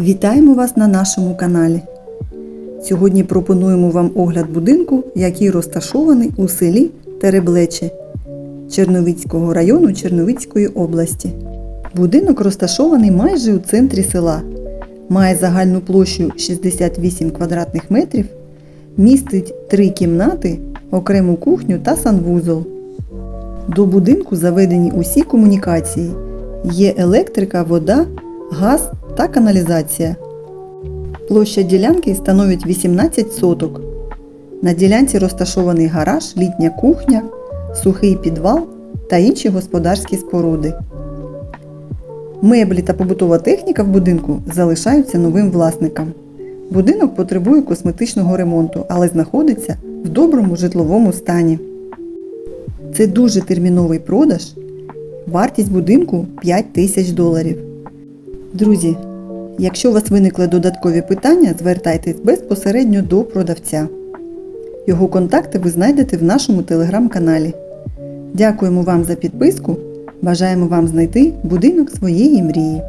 Вітаємо вас на нашому каналі. Сьогодні пропонуємо вам огляд будинку, який розташований у селі Тереблече Черновицького району Черновицької області. Будинок розташований майже у центрі села. Має загальну площу 68 квадратних метрів, містить три кімнати, окрему кухню та санвузол. До будинку заведені усі комунікації. Є електрика, вода, газ та каналізація. Площа ділянки становить 18 соток. На ділянці розташований гараж, літня кухня, сухий підвал та інші господарські споруди. Меблі та побутова техніка в будинку залишаються новим власникам. Будинок потребує косметичного ремонту, але знаходиться в доброму житловому стані. Це дуже терміновий продаж. Вартість будинку 5 тисяч доларів. Друзі, якщо у вас виникли додаткові питання, звертайтесь безпосередньо до продавця. Його контакти ви знайдете в нашому телеграм-каналі. Дякуємо вам за підписку. Бажаємо вам знайти будинок своєї мрії.